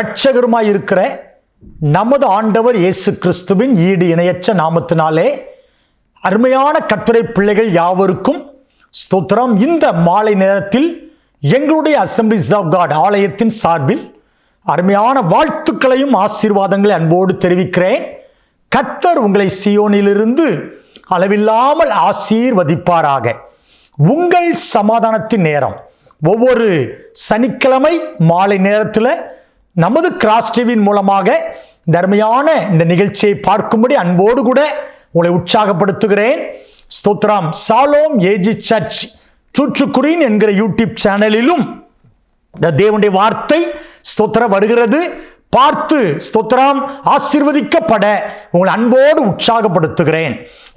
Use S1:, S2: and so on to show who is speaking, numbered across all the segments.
S1: ஆண்டவரும் இரட்சகருமாய் இருக்கிற நமது ஆண்டவர் இயேசு கிறிஸ்துவின் ஈடு இணையற்ற நாமத்தினாலே அருமையான கட்டுரை பிள்ளைகள் யாவருக்கும் ஸ்தோத்திரம். இந்த மாலை நேரத்தில் எங்களுடைய அசம்பிளிஸ் ஆஃப் காட் ஆலயத்தின் சார்பில் அருமையான வாழ்த்துக்களையும் ஆசீர்வாதங்களை அன்போடு தெரிவிக்கிறேன். கர்த்தர் உங்களை சியோனிலிருந்து அளவில்லாமல் ஆசீர்வதிப்பாராக. உங்கள் சமாதானத்தின் நேரம். ஒவ்வொரு சனிக்கிழமை மாலை நேரத்தில் நமது கிராஸ் டிவியின் மூலமாக தர்மையான இந்த நிகழ்ச்சியை பார்க்கும்படி அன்போடு கூட உங்களை உற்சாகப்படுத்துகிறேன். ஸ்தோத்ராம் சாலோம் ஏஜி சர்ச் சுற்றுக்குறின் என்கிற யூடியூப் சேனலிலும் இந்த தேவனுடைய வார்த்தை ஸ்தோத்திர வருகிறது. பார்த்து ஸ்தோத்திரம் ஆசிர்வதிக்கப்பட உங்களை அன்போடு உற்சாகப்படுத்துகிறேன்.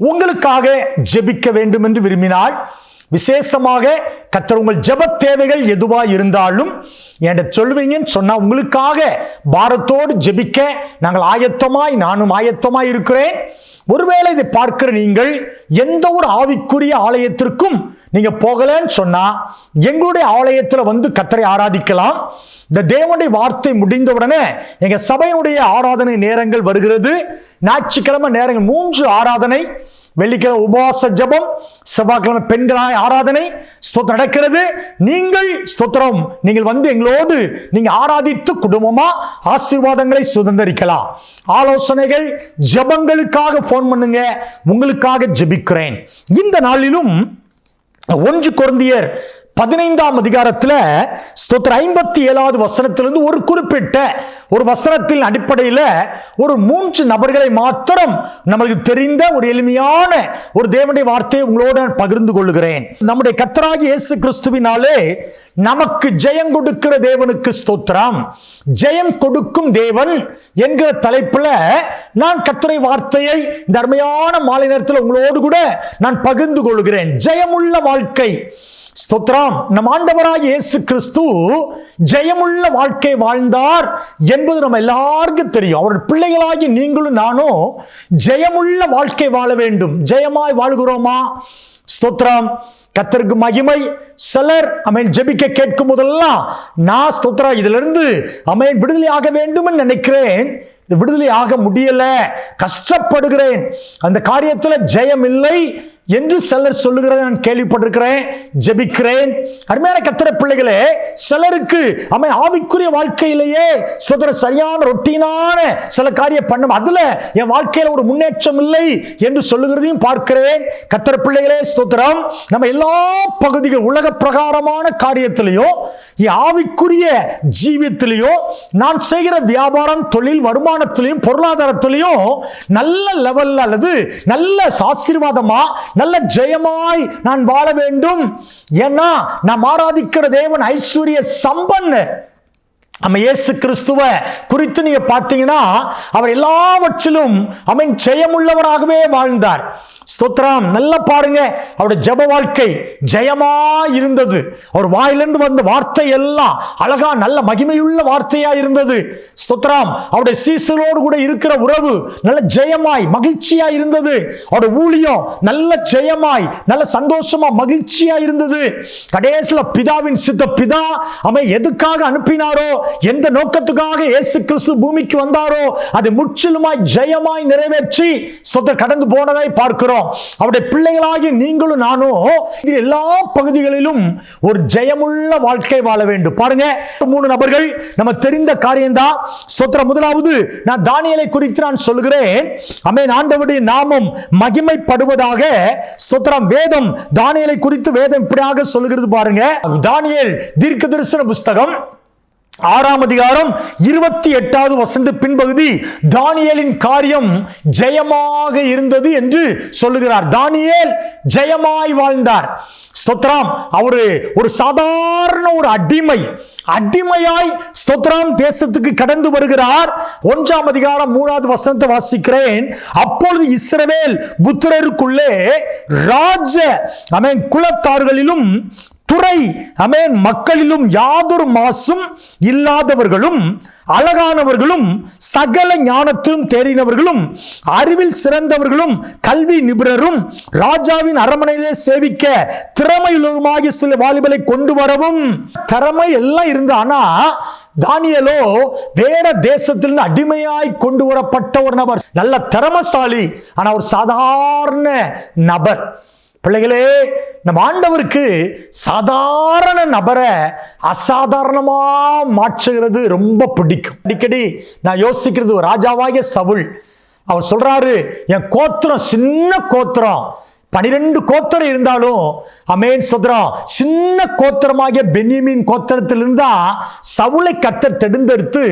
S1: உங்களுக்காக ஜெபிக்க வேண்டும் என்று விரும்பினால் விசேஷமாக கத்தர் உங்கள் ஜெப தேவைகள் எதுவாக இருந்தாலும் என்கிட்ட சொல்லுவீங்கன்னு சொன்னால் உங்களுக்காக பாரத்தோடு ஜெபிக்க நாங்கள் ஆயத்தமாய் நானும் ஆயத்தமாய் இருக்கிறேன். ஒருவேளை இதை பார்க்கிற நீங்கள் எந்த ஒரு ஆவிக்குரிய ஆலயத்திற்கும் நீங்கள் போகலன்னு சொன்னால் எங்களுடைய ஆலயத்தில் வந்து கத்தரை ஆராதிக்கலாம். இந்த தேவனுடைய வார்த்தை முடிந்தவுடனே எங்கள் சபையினுடைய ஆராதனை நேரங்கள் வருகிறது. ஞாயிற்றுக்கிழமை நேரங்கள் மூன்று ஆராதனை. வெள்ளிக்கிழமை உபவாச ஜபம் செவ்வாய்க்கிழமை பெண்களாய் ஆராதனை ஸ்தோத்திரம் நடக்கிறது. நீங்கள் ஸ்தோத்திரம். நீங்கள் வந்து எங்களோடு நீங்கள் ஆராதித்து குடும்பமா ஆசீர்வாதங்களை சுதந்திரிக்கலாம். ஆலோசனைகள் ஜபங்களுக்காக ஃபோன் பண்ணுங்க. உங்களுக்காக ஜெபிக்கிறேன். இந்த நாளிலும் ஒன்று குழந்தையர் பதினைந்தாம் அதிகாரத்தில் ஸ்தோத்திர ஐம்பத்தி ஏழாவது வசனத்திலிருந்து ஒரு குறிப்பிட்ட ஒரு வசனத்தின் அடிப்படையில் ஒரு மூன்று நபர்களை மாத்திரம் நமக்கு தெரிந்த ஒரு எளிமையான ஒரு தேவனுடைய வார்த்தையை உங்களோடு நான் பகிர்ந்து கொள்கிறேன் நம்முடைய கத்தராகி இயேசு கிறிஸ்துவினாலே நமக்கு ஜெயம் கொடுக்கிற தேவனுக்கு ஸ்தோத்திரம். ஜெயம் கொடுக்கும் தேவன் என்கிற தலைப்பில் நான் கத்துரை வார்த்தையை இந்த அருமையான மாலை நேரத்தில் உங்களோடு கூட நான் பகிர்ந்து கொள்கிறேன் ஜெயமுள்ள வாழ்க்கை. ஸ்தோத்ராம் நம் ஆண்டவராக இயேசு கிறிஸ்து ஜெயமுள்ள வாழ்க்கை வாழ்ந்தார் என்பது நம்ம எல்லாருக்கும் தெரியும். அவருடைய பிள்ளைகளாகி நீங்களும் நானும் ஜெயமுள்ள வாழ்க்கை வாழ வேண்டும். ஜெயமாய் வாழ்கிறோமா? ஸ்தோத்ராம் கத்தருக்கு மகிமை. சிலர் அமேன் ஜெபிக்க கேட்கும் போதெல்லாம் நான் ஸ்தோத்ரா இதிலிருந்து அமேன் விடுதலை ஆக வேண்டும் நினைக்கிறேன். விடுதலை ஆக முடியல. கஷ்டப்படுகிறேன். அந்த காரியத்தில் ஜெயம் இல்லை. என்று சிலர் சொல்லுகிறத நான் கேள்விப்பட்டிருக்கிறேன் ஜெபிக்கிறேன். அருமையான கத்திர பிள்ளைகளே சிலருக்கு அமை ஆவிக்குரிய வாழ்க்கையிலேயே சுதர சரியான ரொட்டீனான சில காரியம் பண்ணும். அதுல என் வாழ்க்கையில ஒரு முன்னேற்றம் இல்லை என்று சொல்லுகிறதையும் பார்க்கிறேன். கத்திர பிள்ளைகளே ஸ்தோத்திரம். நம்ம எல்லா பகுதிகள் உலக பிரகாரமான காரியத்திலையும் என் ஆவிக்குரிய ஜீவியத்திலையும் நான் செய்கிற வியாபாரம் தொழில் வருமானத்திலையும் பொருளாதாரத்திலையும் நல்ல லெவல்ல அல்லது நல்ல ஆசீர்வாதமா நல்ல ஜெயமாய் நான் வாழ வேண்டும். ஏன்னா நாம் ஆராதிக்கிற தேவன் ஐஸ்வர்ய சம்பன்னு. நம்ம இயேசு கிறிஸ்துவ குறித்து நீங்க பார்த்தீங்கன்னா அவர் எல்லாவற்றிலும் அவன் ஜெயமுள்ளவராகவே வாழ்ந்தார். ஸ்தோத்திரம் நல்லா பாருங்க அவருடைய ஜப வாழ்க்கை ஜெயமா இருந்தது அவர் வாயிலிருந்து வந்த வார்த்தை எல்லாம் அழகா நல்ல மகிமையுள்ள வார்த்தையா இருந்தது. ஸ்தோத்ராம் அவருடைய சீசலோடு கூட இருக்கிற உறவு நல்ல ஜெயமாய் மகிழ்ச்சியா இருந்தது. அவருடைய ஊழியம் நல்ல ஜெயமாய் நல்ல சந்தோஷமா மகிழ்ச்சியா இருந்தது. கடைசியில் பிதாவின் சித்த பிதா அவன் எதுக்காக அனுப்பினாரோ எந்த நோக்கத்துக்காக இயேசு கிறிஸ்து பூமிக்கு வந்தாரோ அதை முற்றிலுமாய் ஜெயமாய் நிறைவேற்றி சொத்த கடந்து போனதை பார்க்கிறோம். அவருடைய பிள்ளைகளாகி நீங்களும் நானும் இது எல்லா பகுதிகளிலும் ஒரு ஜெயமுள்ள வாழ்க்கை வாழ வேண்டும். பாருங்க மூணு நபர்கள் நம்ம தெரிந்த காரியம்தான் சொத்திர முதலாவது நான் தானியலை குறித்து நான் சொல்கிறேன் அமேன் ஆண்டவருடைய நாமம் மகிமைப்படுவதாக சொத்திரம் வேதம் தானியலை குறித்து வேதம் இப்படியாக சொல்கிறது பாருங்க. தானியல் தீர்க்க தரிசன புஸ்தகம். ஆறாம் அதிகாரம் இருபத்தி எட்டாவது வசந்த பின்பகுதி தானியலின் காரியம் ஜெயமாக இருந்தது என்று சொல்லுகிறார். தானியேல் ஜெயமாய் வாழ்ந்தார். ஸ்தோத்ராம் அவரு ஒரு சாதாரண ஒரு அடிமை அடிமையாய் ஸ்தோத்ராம் தேசத்துக்கு கடந்து வருகிறார். ஒன்றாம் அதிகாரம் மூணாவது வசனத்தை வாசிக்கிறேன். அப்பொழுது இஸ்ரவேல் புத்திரருக்குள்ளே ராஜ அவன் குலத்தார்களிலும் துறை அமேன் மக்களிலும் யாதொரு மாசும் இல்லாதவர்களும் அழகானவர்களும் சகல ஞானத்திலும் தேறினவர்களும் அறிவில் சிறந்தவர்களும் கல்வி நிபுணரும் ராஜாவின் அரண்மனையிலே சேவிக்க திறமையுள்ளவருமாகிய சில வாலிபலை கொண்டு வரவும். திறமை எல்லாம் இருந்து ஆனா தானியலோ வேற தேசத்திலிருந்து அடிமையாய் கொண்டு வரப்பட்ட ஒரு நபர். நல்ல திறமசாலி ஆனா ஒரு சாதாரண நபர். பிள்ளைகளே நம்ம ஆண்டவருக்கு சாதாரண நபரை அசாதாரணமா மாற்றுகிறது ரொம்ப பிடிக்கும். அடிக்கடி நான் யோசிக்கிறது ஒரு ராஜாவாகிய சவுல் அவர் சொல்றாரு என் கோத்திரம் சின்ன கோத்திரம். பனிரெண்டு கோத்திரம் இருந்தாலும் அமேன் சொல்றான் சின்ன கோத்திரமாகிய பென்யமின் கோத்திரத்திலிருந்து தான் சவுளை கத்தர் தெடுந்தெடுத்து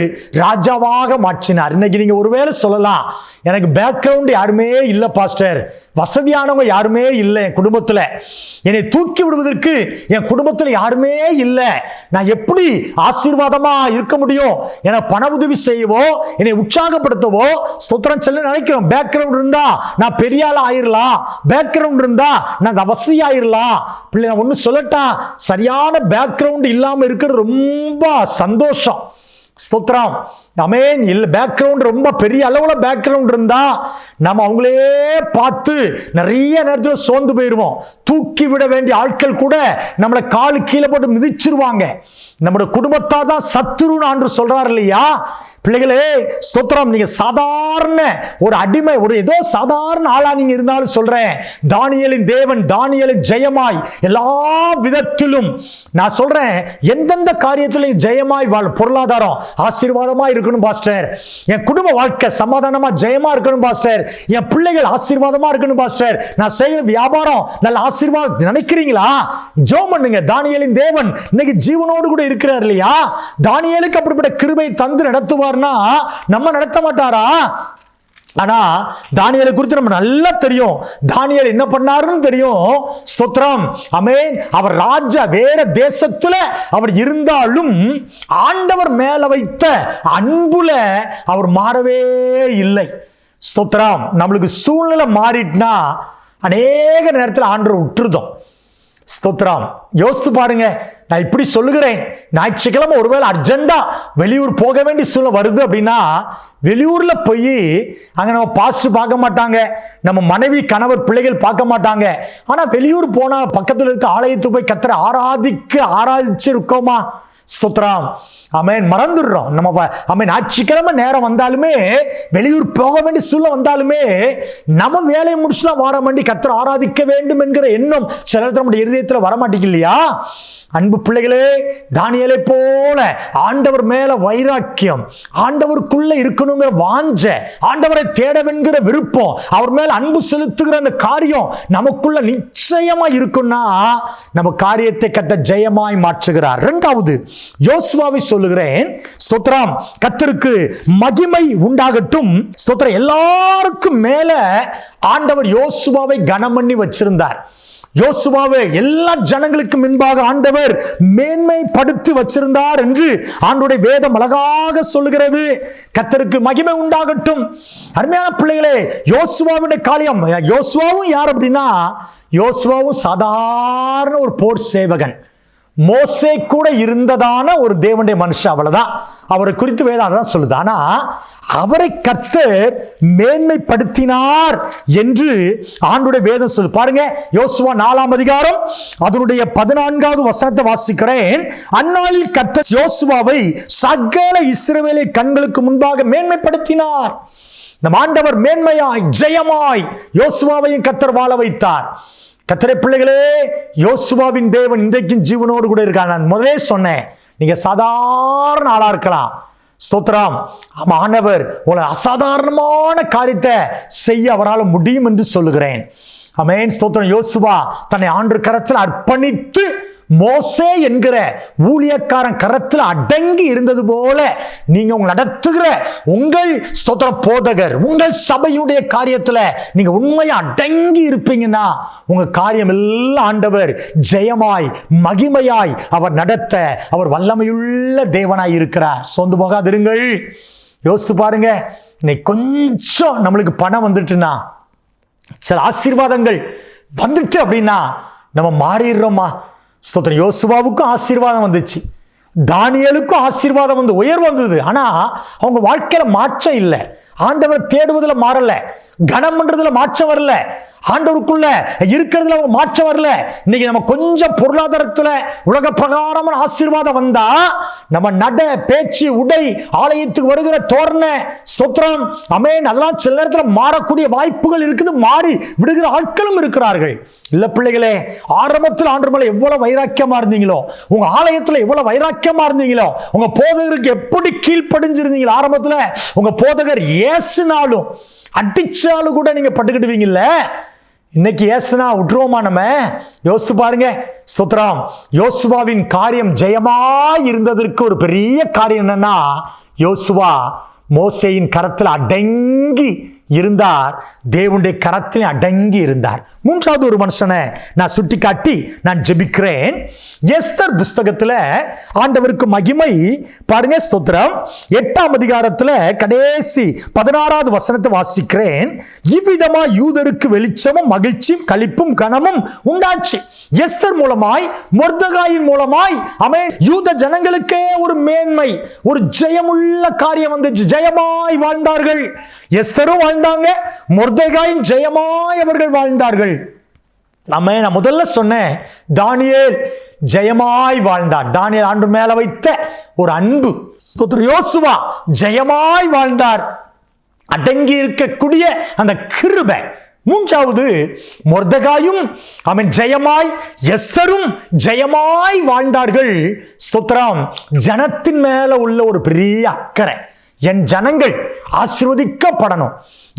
S1: ராஜாவாக மாற்றினார். இன்னைக்கு நீங்க ஒருவேளை சொல்லலாம் எனக்கு பேக்ரவுண்ட் யாருமே இல்லை பாஸ்டர் வசதியானவங்க யாருமே இல்லை என் குடும்பத்தில். என்னை தூக்கி விடுவதற்கு என் குடும்பத்தில் யாருமே இல்லை. நான் எப்படி ஆசீர்வாதமாக இருக்க முடியும்? என பண உதவி செய்யவோ என்னை உற்சாகப்படுத்தவோ சுத்திரம் செல்ல நினைக்கிறோம். பேக்ரவுண்ட் இருந்தா நான் பெரிய ஆள் ஆயிரலாம். பேக்ரவுண்ட் இருந்தா நான் வசதி ஆயிரலாம். பிள்ளை நான் ஒன்று சொல்லட்டா சரியான பேக்ரவுண்ட் இல்லாமல் இருக்கிறது ரொம்ப சந்தோஷம். ஸ்தோத்ரம் அமேன் இல்லை பேக்ரவுண்ட் ரொம்ப பெரிய அளவில் பேக்ரவுண்ட் இருந்தா நம்ம அவங்களே பார்த்து நிறைய நேரத்தில் சோர்ந்து போயிடுவோம் தூக்கி விட வேண்டிய ஆட்கள் கூட நம்மளை காலு கீழே போட்டு மிதிச்சிருவாங்க. நம்மளோட குடும்பத்தால் தான் சத்துருன்னு ஆண்டு சொல்கிறார் இல்லையா? பிள்ளைகளே ஸ்தோத்திரம். நீங்க சாதாரண ஒரு அடிமை ஒரு ஏதோ சாதாரண ஆளா நீங்க இருந்தாலும் சொல்றேன். தானியலின் தேவன் தானியலின் ஜெயமாய் எல்லா விதத்திலும் நான் சொல்றேன் எந்தெந்த காரியத்திலும் ஜெயமாய் வாழ் பொருளாதாரம் ஆசீர்வாதமா இருக்கணும் பாஸ்டர். என் குடும்ப வாழ்க்கை சமாதானமா ஜெயமா இருக்கணும் பாஸ்டர். என் பிள்ளைகள் ஆசீர்வாதமா இருக்கணும் பாஸ்டர். நான் செய்யற வியாபாரம் நல்ல ஆசீர்வாதம் நினைக்கிறீங்களா? ஜோ பண்ணுங்க. தானியலின் தேவன் இன்னைக்கு ஜீவனோடு கூட இருக்கிறார் இல்லையா? தானியலுக்கு அப்படிப்பட்ட கிருபை தந்து நடத்துவார்னா நம்ம நடத்த மாட்டாரா? ஆனா தானியலை குறித்து நம்ம நல்லா தெரியும். தானியல் என்ன பண்ணாருன்னு தெரியும். ஸ்தோத்திரம். அமேன் அவர் ராஜா வேற தேசத்துல அவர் இருந்தாலும் ஆண்டவர் மேல வைத்த அன்புல அவர் மாறவே இல்லை. ஸ்தோத்திரம். நம்மளுக்கு சூழ்நிலை மாறிட்டுனா அநேக நேரத்தில் ஆண்டவர் விட்டுருதோம். ஸ்தோத்திரம். யோசித்து பாருங்க. நான் இப்படி சொல்லுகிறேன். ஞாயிற்றுக்கிழமை ஒருவேளை அர்ஜெண்டா வெளியூர் போக வேண்டிய சூழ்நிலை வருது அப்படின்னா வெளியூரில் போய் அங்கே நம்ம பாஸ்ட் பார்க்க மாட்டாங்க. நம்ம மனைவி கணவர் பிள்ளைகள் பார்க்க மாட்டாங்க. ஆனால் வெளியூர் போனால் பக்கத்தில் இருக்க ஆலயத்துக்கு போய் கத்திர ஆராதிக்க ஆராதிச்சு இருக்கோமா? ஸ்தோத்திரம். அமேன் மறந்துடுறோம். நம்ம அமேன் ஞாயிற்றுக்கிழமை நேரம் வந்தாலுமே வெளியூர் போக வேண்டிய சூழ்நிலை வந்தாலுமே நம்ம வேலையை முடிச்சு தான் வார வேண்டி கத்திர ஆராதிக்க வேண்டும் என்கிற எண்ணம் சில நேரத்தில் நம்முடைய இருதயத்தில் வரமாட்டேங்க இல்லையா? அன்பு பிள்ளைகளே தானியலை போல ஆண்டவர் மேல வைராக்கியம் ஆண்டவருக்குள்ள இருக்கணுங்கிற வாஞ்ச ஆண்டவரை தேடவென்கிற விருப்பம் அவர் மேல அன்பு செலுத்துகிற அந்த காரியம் நமக்குள்ள நிச்சயமா இருக்குன்னா நம்ம காரியத்தை கட்ட ஜெயமாய் மாற்றுகிறார். இரண்டாவது யோசுவாவை சொல்லுகிறேன் ஸ்தோத்திரம் கத்தருக்கு மகிமை உண்டாகட்டும். ஸ்தோத்திரம் எல்லாருக்கும் மேல ஆண்டவர் யோசுவாவை கனம் பண்ணி வச்சிருந்தார். யோசுவாவை எல்லா ஜனங்களுக்கு முன்பாக ஆண்டவர் மேன்மைப்படுத்தி வச்சிருந்தார் என்று ஆண்டுடைய வேதம் அழகாக சொல்லுகிறது. கத்தருக்கு மகிமை உண்டாகட்டும். அருமையான பிள்ளைகளே யோசுவாவுடைய காரியம். யோசுவாவும் யார் அப்படின்னா யோசுவாவும் சாதாரண ஒரு போர் சேவகன். மோசே கூட இருந்ததான ஒரு தேவனுடைய மனுஷன் அவ்வளவுதான். அவரை குறித்து வேதம் சொல்லுது. ஆனா அவரை கர்த்தர் மேன்மைப்படுத்தினார் என்று ஆண்டுடைய வேதம் சொல்லு பாருங்க யோசுவா நாலாம் அதிகாரம் அதனுடைய பதினான்காவது வசனத்தை வாசிக்கிறேன். அந்நாளில் கர்த்தர் யோசுவாவை சகல இஸ்ரவேலை கண்களுக்கு முன்பாக மேன்மைப்படுத்தினார். நம் ஆண்டவர் மேன்மையாய் ஜெயமாய் யோசுவாவையும் கத்தர் வாழ வைத்தார். கத்திரை பிள்ளைகளே யோசுவாவின் தேவன் இன்றைக்கும் ஜீவனோடு கூட இருக்கான் நான் முதலே சொன்னேன் நீங்க சாதாரண ஆளா இருக்கலாம். ஸ்தோத்ராம் ஆண்டவர் உங்களை அசாதாரணமான காரியத்தை செய்ய அவரால் முடியும் என்று சொல்லுகிறேன். அமேன் ஸ்தோத்திரம். யோசுவா தன்னை ஆண்டு கரத்தில் அர்ப்பணித்து மோசே என்கிற ஊழியக்காரன் கரத்தில் அடங்கி இருந்தது போல நீங்க உங்களை நடத்துகிற உங்கள் ஸ்தோத்திர போதகர் உங்கள் சபையுடைய காரியத்தில் நீங்க உண்மையா அடங்கி இருப்பீங்கன்னா உங்க காரியம் எல்லாம் ஆண்டவர் ஜெயமாய் மகிமையாய் அவர் நடத்த அவர் வல்லமையுள்ள தேவனாய் இருக்கிறார். சொந்து போகாதிருங்கள். யோசித்து பாருங்க இன்னைக்கு கொஞ்சம் நம்மளுக்கு பணம் வந்துட்டுனா சில ஆசீர்வாதங்கள் வந்துட்டு அப்படின்னா நம்ம மாறிடுறோமா? ஸ்தோத்திரம் யோசுவாவுக்கும் ஆசீர்வாதம் வந்துச்சு. தானியலுக்கும் ஆசீர்வாதம் வந்து உயர் வந்தது. ஆனால் அவங்க வாழ்க்கையில் மாற்றம் இல்லை. ஆண்டவர் தேடுவதில் மாறல கனம் பண்றதுல மாற்றம் வரல ஆண்டவருக்குள்ள இருக்கிறதுல மாற்றம் வரல. இன்னைக்கு நம்ம கொஞ்சம் பொருளாதாரத்துல உலக பிரகாரமான ஆசீர்வாதம் வந்தா நம்ம நட பேச்சு உடை ஆலயத்துக்கு வருகிற தோரண சொத்திரம் அமேன் அதெல்லாம் சில நேரத்தில் மாறக்கூடிய வாய்ப்புகள் இருக்குது மாறி விடுகிற ஆட்களும் இருக்கிறார்கள். இல்ல பிள்ளைகளே ஆரம்பத்தில் ஆண்டு மேல எவ்வளவு வைராக்கியமா இருந்தீங்களோ உங்க ஆலயத்துல எவ்வளவு வைராக்கியமா இருந்தீங்களோ உங்க போதகருக்கு எப்படி கீழ்ப்படிஞ்சிருந்தீங்களோ ஆரம்பத்துல உங்க போதகர் ஏசுனாலும் அடிச்சாலும் கூட நீங்க பட்டுக்கிடுவீங்கல்ல? இன்னைக்கு ஏசுனா விட்டுருவோமா நம்ம? யோசித்து பாருங்க. ஸ்தோத்திரம். யோசுவாவின் காரியம் ஜெயமா இருந்ததற்கு ஒரு பெரிய காரியம் என்னன்னா யோசுவா மோசையின் கரத்தில் அடங்கி இருந்தார். தேவனுடைய கரத்தில் அடங்கி இருந்தார். மூன்றாவது ஒரு மனுஷனை நான் சுட்டி காட்டி நான் ஜெபிக்கிறேன். எஸ்தர் புஸ்தகத்தில் ஆண்டவருக்கு மகிமை. பாருங்க ஸ்தோத்திரம். எட்டாம் அதிகாரத்தில் கடைசி பதினாறாவது வசனத்தை வாசிக்கிறேன். இவ்விதமா யூதருக்கு வெளிச்சமும் மகிழ்ச்சியும் களிப்பும் கனமும் உண்டாச்சு. எஸ்தர் மூலமாய் மொர்தகாயின் மூலமாய் அமேன். யூத ஜனங்களுக்கே ஒரு மேன்மை ஒரு ஜெயமுள்ள காரியம் வந்துச்சு ஜெயமாய் வாழ்ந்தார்கள். எஸ்தரும் வாழ்ந்தாங்க. மொர்தகாயின் ஜெயமாய் அவர்கள் வாழ்ந்தார்கள். நம்ம நான் முதல்ல சொன்னேன் தானியல் ஜெயமாய் வாழ்ந்தார். தானியல் ஆண்டு மேல வைத்த ஒரு அன்பு. யோசுவா ஜெயமாய் வாழ்ந்தார். அடங்கி இருக்கக்கூடிய அந்த கிருபை. மூன்றாவது மொர்தகாயும் அவன் ஜெயமாய் எஸ்தரும் ஜெயமாய் வாழ்ந்தார்கள். ஸ்தோத்ராம் ஜனத்தின் மேல உள்ள ஒரு பெரிய அக்கறை. என் ஜனங்கள் ஆசிர்வதிக்கப்படணும்.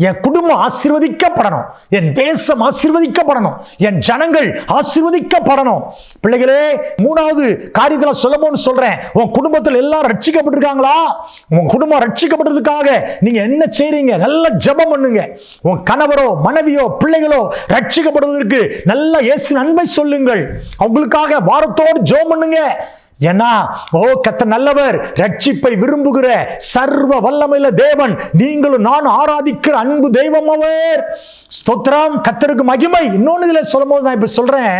S1: என் குடும்பம் ஆசிர்வதிக்கப்படணும். என் தேசம் ஆசிர்வதிக்கப்படணும். என் ஜனங்கள் ஆசிர்வதிக்கப்படணும். பிள்ளைகளே மூணாவது காரியத்தில் சொல்லமோன்னு சொல்கிறேன் உன் குடும்பத்தில் எல்லாரும் ரட்சிக்கப்பட்டிருக்காங்களா? உன் குடும்பம் ரட்சிக்கப்பட்டதுக்காக நீங்கள் என்ன செய்கிறீங்க நல்ல ஜெபம் பண்ணுங்க. உன் கணவரோ மனைவியோ பிள்ளைகளோ ரட்சிக்கப்படுவதற்கு நல்ல இயேசு நன்மை சொல்லுங்கள். அவங்களுக்காக வாரத்தோடு ஜெபம் பண்ணுங்க. ஏன்னா ஓ கத்த நல்லவர் ரட்சிப்பை விரும்புகிற சர்வ வல்லமையில தேவன். நீங்களும் நான் ஆராதிக்கிற அன்பு தெய்வம் அவர். ஸ்தோத்ரம் கத்தருக்கு மகிமை. இன்னொன்று இதில் சொல்லும் போது நான் இப்போ சொல்கிறேன்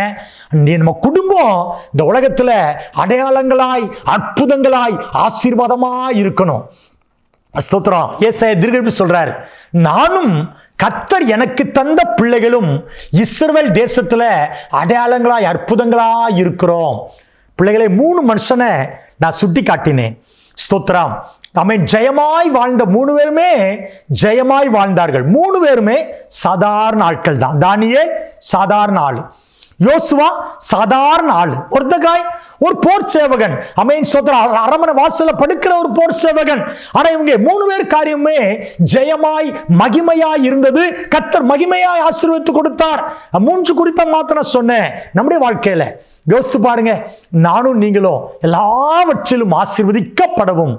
S1: நீ நம்ம குடும்பம் இந்த உலகத்தில் அடையாளங்களாய் அற்புதங்களாய் ஆசீர்வாதமாக இருக்கணும். ஸ்தோத்திரம். ஏச திருகப்பி சொல்றாரு நானும் கத்தர் எனக்கு தந்த பிள்ளைகளும் இஸ்ரவேல் தேசத்தில் அடையாளங்களாய் அற்புதங்களாய் இருக்கிறோம். பிள்ளைகளை மூணு மனுஷனை நான் சுட்டி காட்டினேன் ஸ்தோத்ராம் நம்மை ஜெயமாய் வாழ்ந்த மூணு பேருமே ஜெயமாய் வாழ்ந்தார்கள். மூணு பேருமே சாதாரண ஆட்கள் தான். தானியே சாதாரண ஆள். யோசுவா சாதாரண ஆள். ஒருத்தகாய் ஒரு போர் சேவகன். அமேன் சோதர அரமனை வாசல படுக்கிற ஒரு போர் சேவகன். ஆனா இவங்க மூணு பேர் காரியமே ஜெயமாய் மகிமையாய் இருந்தது. கத்தர் மகிமையாய் ஆசீர்வதித்து கொடுத்தார். மூன்று குறிப்பை மாத்திரம் சொன்னேன். நம்முடைய வாழ்க்கையில. யோசித்து பாருங்க நானும் நீங்களும் எல்லாவற்றிலும் ஆசிர்வதிக்கப்படவும்.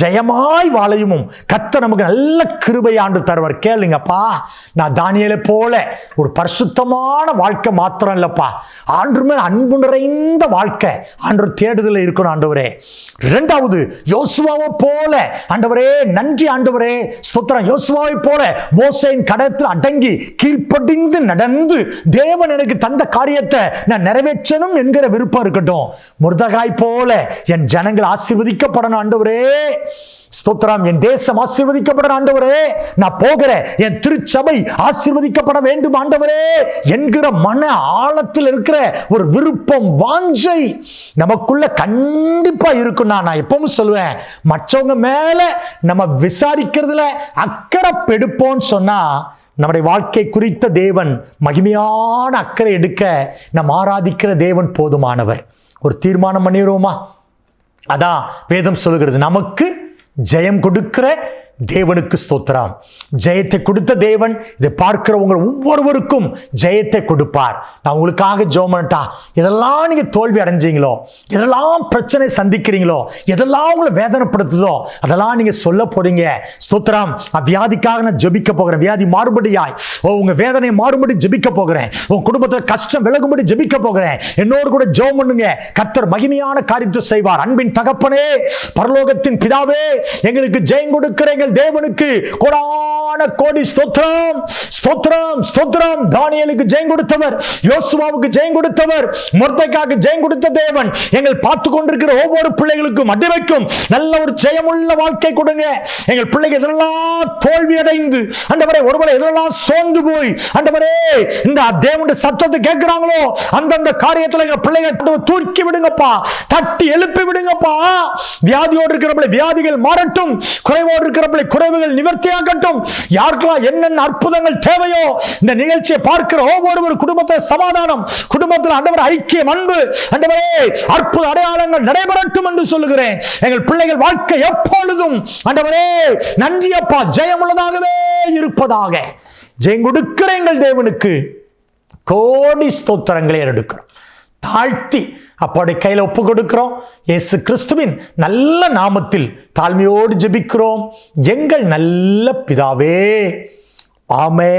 S1: ஜெயமாய் வாழையுமும் கத்த நமக்கு நல்ல கிருபையாண்டு தருவார். கேளுங்கப்பா நான் தானியலை போல ஒரு பரிசுத்தமான வாழ்க்கை மாத்திரம் இல்லப்பா. ஆண்டு மேல் அன்பு நிறைந்த வாழ்க்கை ஆண்டு தேடுதலில் இருக்கணும் ஆண்டவரே. ரெண்டாவது யோசுவாவை போல ஆண்டவரே நன்றி ஆண்டவரே. சுத்திரம் யோசுவாவை போல மோசையின் கடத்தில் அடங்கி கீழ்ப்படிந்து நடந்து தேவன் எனக்கு தந்த காரியத்தை நான் நிறைவேற்றணும் என்கிற விருப்பம் இருக்கட்டும். முருதகாய் போல என் ஜனங்கள் ஆசீர்வதிக்கப்படணும் ஆண்டவரே. ஸ்தோத்திரம். என் தேசம் ஆசீர்வதிக்கப்பட ஆண்டவரே. நான் போகிறேன். என் திருச்சபை ஆசீர்வதிக்கப்பட வேண்டும் ஆண்டவரே. என்கிற மன ஆழத்தில் இருக்கிற ஒரு விருப்பம் வாஞ்சை நமக்குள்ள கண்டிப்பா இருக்கும் நான் எப்பவும் சொல்லுவேன். மற்றவங்க மேல நம்ம விசாரிக்கிறதுல அக்கறை பெடுப்போம்னு சொன்னா நம்முடைய வாழ்க்கை குறித்த தேவன் மகிமையான அக்கறை எடுக்க நம் ஆராதிக்கிற தேவன் போதுமானவர். ஒரு தீர்மானம் பண்ணிடுவோமா? அதான் வேதம் சொல்லுகிறது. நமக்கு ஜெயம் கொடுக்கிற தேவனுக்கு ஸ்தோத்திரம் ஜெயத்தை கொடுத்த தேவன் இதை பார்க்கிறவங்க ஒவ்வொருவருக்கும் ஜெயத்தை கொடுப்பார். நான் உங்களுக்காக ஜோமன்ட்டா பண்ணட்டா? எதெல்லாம் நீங்கள் தோல்வி அடைஞ்சீங்களோ எதெல்லாம் பிரச்சனை சந்திக்கிறீங்களோ எதெல்லாம் உங்களை வேதனைப்படுத்துதோ அதெல்லாம் நீங்கள் சொல்ல போறீங்க. ஸ்தோத்திரம் வியாதிக்காக நான் ஜெபிக்க போகிறேன். வியாதி மாறுபடியாய். ஓ உங்கள் வேதனை மாறுபடி ஜபிக்க போகிறேன். உன் குடும்பத்தில் கஷ்டம் விலகும்படி ஜபிக்க போகிறேன். என்னோடு கூட ஜோம் பண்ணுங்க. கத்தர் மகிமையான காரியத்தை செய்வார். அன்பின் தகப்பனே பரலோகத்தின் பிதாவே எங்களுக்கு ஜெயம் கொடுக்கிறேங்க எங்கள் தேவனுக்கு கொடான கோடி ஸ்தோத்ரம் ஸ்தோத்ரம் ஸ்தோத்ரம் தானியலுக்கு ஜெயம் கொடுத்தவர் யோசுவாவுக்கு ஜெயம் கொடுத்தவர் மொர்தைக்காக்கு ஜெயம் கொடுத்த தேவன். எங்கள் பார்த்து கொண்டிருக்கிற ஒவ்வொரு பிள்ளைகளுக்கும் அடிமைக்கும் நல்ல ஒரு ஜெயமுள்ள வாழ்க்கை கொடுங்க. எங்கள் பிள்ளைகள் இதெல்லாம் தோல்வி அடைந்து அண்டவரே ஒருவரை இதெல்லாம் சோர்ந்து போய் அண்டவரே இந்த தேவனுடைய சத்தத்தை கேட்கிறாங்களோ அந்தந்த காரியத்தில் எங்க பிள்ளைகள் தூக்கி விடுங்கப்பா தட்டி எழுப்பி விடுங்கப்பா. வியாதியோடு இருக்கிறவங்களை வியாதிகள் மாறட்டும் குறைவோடு நம்முடைய குறைவுகள் நிவர்த்தியாகட்டும். யாருக்கெல்லாம் என்னென்ன அற்புதங்கள் தேவையோ இந்த நிகழ்ச்சியை பார்க்கிற ஒவ்வொருவர் குடும்பத்தில் சமாதானம் குடும்பத்தில் அண்டவர் ஐக்கியம் அன்பு அண்டவரே அற்புத அடையாளங்கள் நடைபெறட்டும் என்று சொல்லுகிறேன். எங்கள் பிள்ளைகள் வாழ்க்கை எப்பொழுதும் அண்டவரே நன்றி அப்பா ஜெயமுள்ளதாகவே இருப்பதாக. ஜெயங்கொடுக்கிற எங்கள் தேவனுக்கு கோடி ஸ்தோத்திரங்களை எடுக்கிறோம். தாழ்த்தி அப்பாவுடைய கையில் ஒப்பு கொடுக்கிறோம் இயேசு கிறிஸ்துவின் நல்ல நாமத்தில் தாழ்மையோடு ஜெபிக்கிறோம். எங்கள் நல்ல பிதாவே. ஆமே